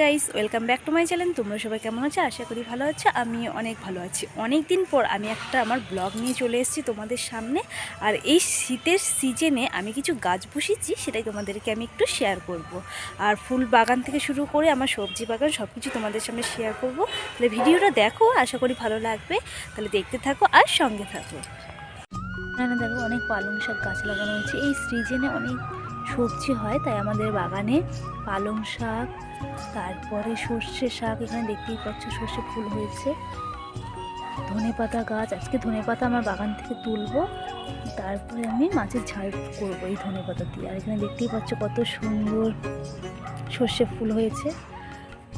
Guys welcome back to my channel তোমরা সবাই কেমন আছো? আশা করি ভালো আছো। আমি অনেক ভালো আছি। অনেক দিন পর আমি একটা আমার ব্লগ নিয়ে চলে এসেছি তোমাদের সামনে। আর এই শীতের সিজনে আমি কিছু গাছ বসিয়েছি, সেটাই তোমাদেরকে আমি একটু শেয়ার করব। আর ফুল বাগান থেকে শুরু করে আমার সবজি বাগান সব কিছু তোমাদের সামনে শেয়ার করব। তাহলে ভিডিওটা দেখো, আশা করি ভালো লাগবে। তাহলে দেখতে থাকো আর সঙ্গে থাকো। এখানে দেখো অনেক পালং শাক গাছ লাগানো হয়েছে। এই সিজনে অনেক সবজি হয়, তাই আমাদের বাগানে পালং শাক, তারপরে সর্ষে শাক, এখানে দেখতেই পাচ্ছ সর্ষে ফুল হয়েছে। ধনে পাতা গাছ, আজকে ধনে পাতা আমার বাগান থেকে তুলবো, তারপরে আমি মাছের ঝাল করব এই ধনে পাতা দিয়ে। আর এখানে দেখতেই পাচ্ছ কত সুন্দর সর্ষে ফুল হয়েছে।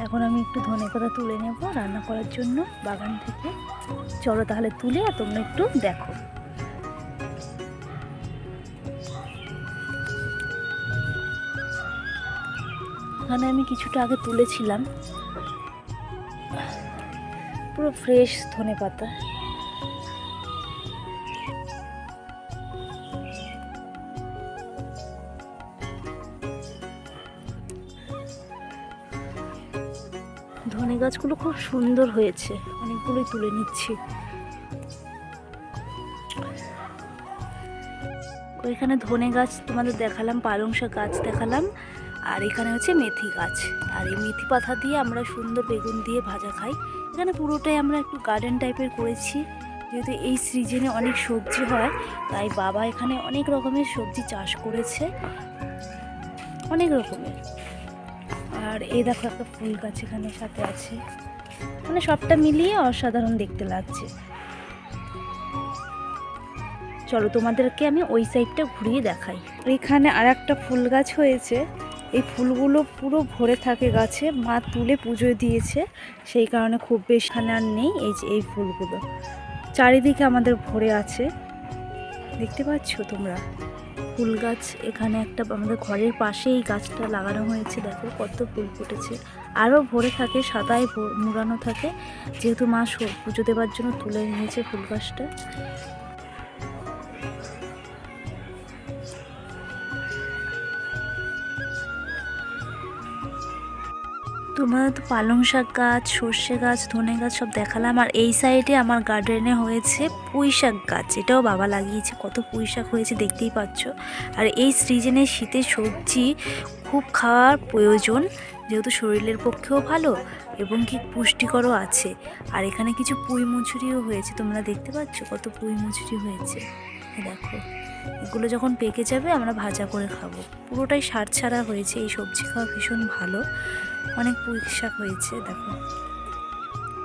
এখন আমি একটু ধনে পাতা তুলে নেব রান্না করার জন্য বাগান থেকে। চলো তাহলে তুলে আর তোমরা একটু দেখো। এখানে আমি কিছুটা আগে তুলেছিলাম। পুরো ফ্রেশ ধনে পাতা। ধনে গাছগুলো খুব সুন্দর হয়েছে। অনেকগুলোই তুলে নিচ্ছি। ওইখানে ধনে গাছ তোমাদের দেখালাম পালং শাক গাছ দেখালাম। আর এখানে হচ্ছে মেথি গাছ। আর এই মেথি পাতা দিয়ে আমরা সুন্দর বেগুন দিয়ে ভাজা খাই। এখানে পুরোটাই আমরা একটু গার্ডেন টাইপের করেছি। যেহেতু এই সিজনে অনেক সবজি হয়, তাই বাবা এখানে অনেক রকমের সবজি চাষ করেছে। অনেক রকমের। আর এই দেখো একটা ফুল গাছ এখানে সাথে আছে। মানে সবটা মিলিয়ে অসাধারণ দেখতে লাগছে। চলো তোমাদেরকে আমি ওই সাইডটা ঘুরিয়ে দেখাই। এখানে আর একটা ফুল গাছ হয়েছে। এই ফুলগুলো পুরো ভরে থাকে গাছে। মা তুলে পুজো দিয়েছে, সেই কারণে খুব বেশি এখানে আর নেই এই যে এই ফুলগুলো। চারিদিকে আমাদের ভরে আছে। দেখতে পাচ্ছ তোমরা? ফুল গাছ এখানে একটা আমাদের ঘরের পাশে এই গাছটা লাগানো হয়েছে। দেখো কত ফুল ফুটেছে। আরও ভরে থাকে, সাদায় মুড়ানো থাকে। যেহেতু মা পুজো দেওয়ার জন্য তুলে নিয়েছে ফুল গাছটা। তোমার তো পালং শাক গাছ, সর্ষে গাছ, ধনে গাছ সব দেখালাম। আর এই সাইডে আমার গার্ডেনে হয়েছে পুঁই শাক গাছ, এটাও বাবা লাগিয়েছে। কত পুঁই শাক হয়েছে দেখতেই পাচ্ছ। আর এই সিজনে শীতের সবজি খুব খাওয়ার প্রয়োজন, যেহেতু শরীরের পক্ষেও ভালো এবং কি পুষ্টিকরও আছে। আর এখানে কিছু পুঁই মুচুরিও হয়েছে, তোমরা দেখতে পাচ্ছ কত পুঁই মুচুরি হয়েছে। দেখো, এগুলো যখন পেকে যাবে আমরা ভাজা করে খাব। পুরোটাই সার ছাড়া হয়েছে, এই সবজি খাওয়া ভীষণ ভালো। অনেক পুঁই হয়েছে, দেখো।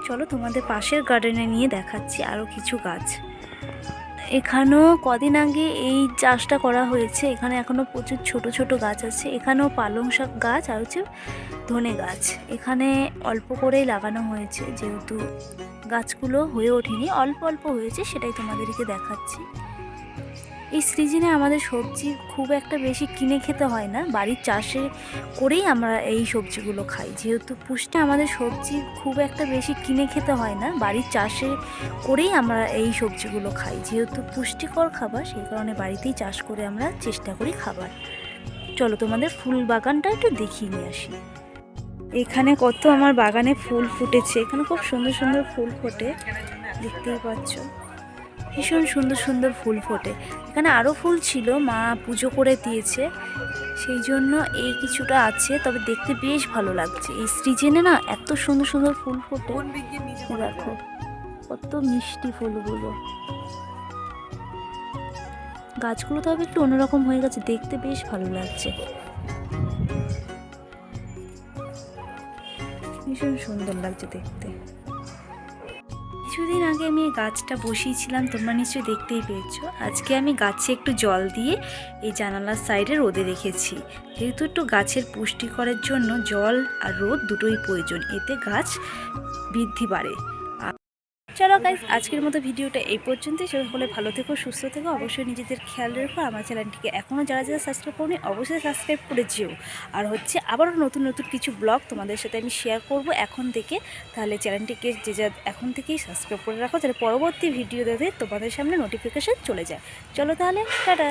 চলো তোমাদের পাশের গার্ডেনে নিয়ে দেখাচ্ছি আরও কিছু গাছ। এখানেও কদিন আগে এই চাষটা করা হয়েছে, এখানে এখনও প্রচুর ছোট ছোট গাছ আছে। এখানেও পালং শাক গাছ আর হচ্ছে ধনে গাছ। এখানে অল্প করেই লাগানো হয়েছে, যেহেতু গাছগুলো হয়ে ওঠেনি, অল্প অল্প হয়েছে, সেটাই তোমাদেরকে দেখাচ্ছি। এই সিজনে আমাদের সবজি খুব একটা বেশি কিনে খেতে হয় না। বাড়ির চাষে করেই আমরা এই সবজিগুলো খাই। যেহেতু পুষ্টি আমাদের সবজি খুব একটা বেশি কিনে খেতে হয় না, বাড়ির চাষে করেই আমরা এই সবজিগুলো খাই। যেহেতু পুষ্টিকর খাবার, সেই কারণে বাড়িতেই চাষ করে আমরা চেষ্টা করি খাবার। চলো তোমাদের ফুল বাগানটা একটু দেখিয়ে নিয়ে আসি। এখানে কত আমার বাগানে ফুল ফুটেছে। এখানে খুব সুন্দর সুন্দর ফুল ফোটে। দেখতেই পাচ্ছ। ভীষণ সুন্দর সুন্দর ফুল ফোটে। এখানে আরও ফুল ছিল মা পুজো করে দিয়েছে। সেই জন্য এই কিছুটা আছে তবে দেখতে বেশ ভালো লাগছে। এই সিজনে না এত সুন্দর সুন্দর ফুল ফোটে। দেখো কত মিষ্টি ফুলগুলো। গাছগুলো তবে একটু অন্যরকম হয়ে গেছে দেখতে বেশ ভালো লাগছে। ভীষণ সুন্দর লাগছে দেখতে। কিছুদিন আগে আমি গাছটা বসিয়েছিলাম, তোমরা নিশ্চয়ই দেখতেই পেয়েছ। আজকে আমি গাছে একটু জল দিয়ে এই জানালার সাইডে রোদে রেখেছি। যেহেতু একটু গাছের পুষ্টি করার জন্য জল আর রোদ দুটোই প্রয়োজন, এতে গাছ বৃদ্ধি বাড়ে চলো গাইজ আজকের মতো ভিডিওটা এই পর্যন্তই। সকলে ভালো থেকো, সুস্থ থেকো। অবশ্যই নিজেদের খেয়াল রেখো। আমার চ্যানেলটিকে এখনও যারা যারা সাবস্ক্রাইব করনি, অবশ্যই সাবস্ক্রাইব করে যেও। আর হচ্ছে আবারও নতুন নতুন কিছু ব্লগ তোমাদের সাথে আমি শেয়ার করব এখন থেকে। তাহলে চ্যানেলটিকে যে যা এখন থেকেই সাবস্ক্রাইব করে রাখো তাহলে পরবর্তী ভিডিও দেখে তোমাদের সামনে নোটিফিকেশান চলে যায়। চলো তাহলে, টাটা!